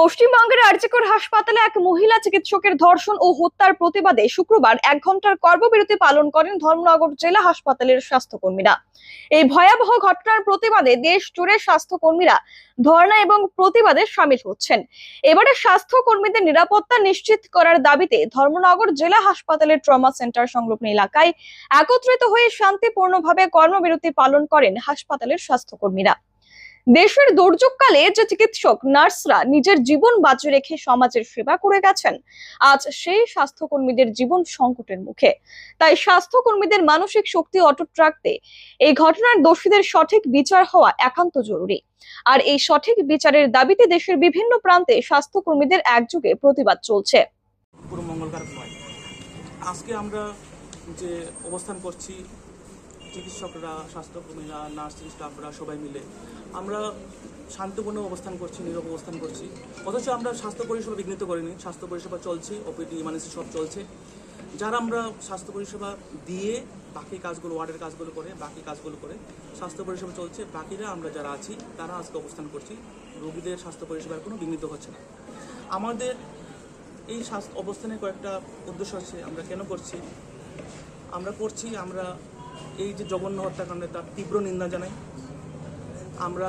পশ্চিমবঙ্গের আরজিকর হাসপাতালে এক মহিলা চিকিৎসকের ধর্ষণ ও হত্যার প্রতিবাদে শুক্রবার এক ঘণ্টার কর্মবিরতি পালন করেন ধর্মনগর জেলা হাসপাতালের স্বাস্থ্যকর্মীরা। এই ভয়াবহ ঘটনার প্রতিবাদে দেশ জুড়ে স্বাস্থ্যকর্মীরা ধর্ণা এবং প্রতিবাদে সামিল হচ্ছেন। এবারে স্বাস্থ্যকর্মীদের নিরাপত্তা নিশ্চিত করার দাবিতে ধর্মনগর জেলা হাসপাতালের ট্রমা সেন্টার সংলগ্ন এলাকায় একত্রিত হয়ে শান্তিপূর্ণভাবে কর্মবিরতি পালন করেন হাসপাতালের স্বাস্থ্যকর্মীরা। দেশের দুর্যোগকালে যে চিকিৎসক, নার্সরা নিজের জীবন বাঁচিয়ে রেখে সমাজের সেবা করে গেছেন, আজ সেই স্বাস্থ্যকর্মীদের জীবন সংকটের মুখে। তাই স্বাস্থ্যকর্মীদের মানসিক শক্তি অটুট রাখতে এই ঘটনার দোষীদের সঠিক বিচার হওয়া একান্ত জরুরি। আর এই সঠিক বিচারের দাবিতে দেশের বিভিন্ন প্রান্তে স্বাস্থ্যকর্মীদের একযোগে প্রতিবাদ চলছে। আজকে আমরা যে অবস্থান করছি চিকিৎসকরা, স্বাস্থ্যকর্মীরা, নার্সিং স্টাফরা সবাই মিলে আমরা শান্তিপূর্ণ অবস্থান করছি, নীরব অবস্থান করছি। অথচ আমরা স্বাস্থ্য পরিষেবা বিঘ্নিত করিনি। স্বাস্থ্য পরিষেবা চলছে, ওপিডি ইমার্জেন্সি সব চলছে। যারা আমরা স্বাস্থ্য পরিষেবা দিয়ে বাকি কাজগুলো, ওয়ার্ডের কাজগুলো করে, বাকি কাজগুলো করে স্বাস্থ্য পরিষেবা চলছে, বাকিরা আমরা যারা আছি, তারা আজকে অবস্থান করছি। রোগীদের স্বাস্থ্য পরিষেবার কোনো বিঘ্নিত হচ্ছে না। আমাদের এই স্বাস্থ্য অবস্থানের কয়েকটা উদ্দেশ্য আছে। আমরা কেন করছি? আমরা করছি, আমরা এই যে জঘন্য হত্যাকাণ্ডে তার তীব্র নিন্দা জানাই। আমরা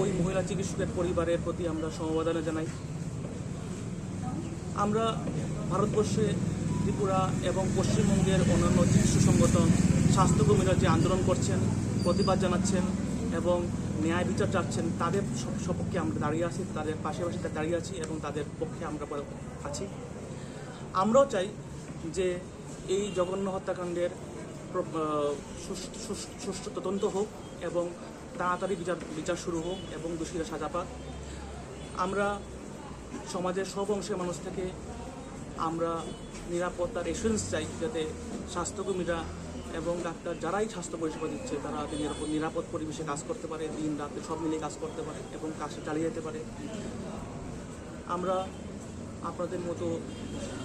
ওই মহিলা চিকিৎসকের পরিবারের প্রতি আমরা সমবেদনা জানাই। আমরা ভারতবর্ষে ত্রিপুরা এবং পশ্চিমবঙ্গের অন্যান্য চিকিৎসা সংগঠন স্বাস্থ্যকর্মীরা যে আন্দোলন করছেন, প্রতিবাদ জানাচ্ছেন এবং ন্যায় বিচার চাচ্ছেন, তাদের সপক্ষে আমরা দাঁড়িয়ে আছি, তাদের পাশাপাশি দাঁড়িয়ে আছি এবং তাদের পক্ষে আমরা আছি। আমরাও চাই যে এই জঘন্য হত্যাকাণ্ডের সুষ্ঠু- তদন্ত হোক এবং তাড়াতাড়ি বিচার বিচার শুরু হোক এবং দোষীরা সাজা পাক। আমরা সমাজের সব অংশের মানুষ থেকে আমরা নিরাপত্তার এসুরেন্স চাই যাতে স্বাস্থ্যকর্মীরা এবং ডাক্তার যারাই স্বাস্থ্য পরিষেবা দিচ্ছে, তারা নিরাপদ পরিবেশে কাজ করতে পারে দিন রাতে সব মিলিয়ে কাজ করতে পারে এবং কাজটা চালিয়ে যেতে পারে। আমরা আপনাদের মতো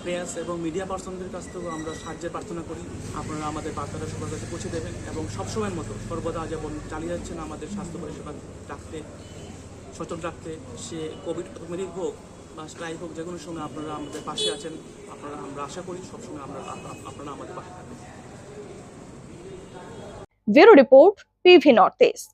প্রেস এবং মিডিয়া পার্সনদের কাছ থেকেও আমরা সাহায্যের প্রার্থনা করি। আপনারা আমাদের বার্তাটা সবার কাছে পৌঁছে দেবেন এবং সবসময়ের মতো সর্বদা যেমন চালিয়ে যাচ্ছেন আমাদের স্বাস্থ্য পরিষেবা রাখতে, সচল রাখতে। সে কোভিড মেরিক হোক বা স্ট্রাইক হোক যে কোনো সময় আপনারা আমাদের পাশে আছেন, আপনারা, আমরা আশা করি সবসময় আমরা আপনারা আমাদের পাশে থাকবেন। Bureau report PV north east.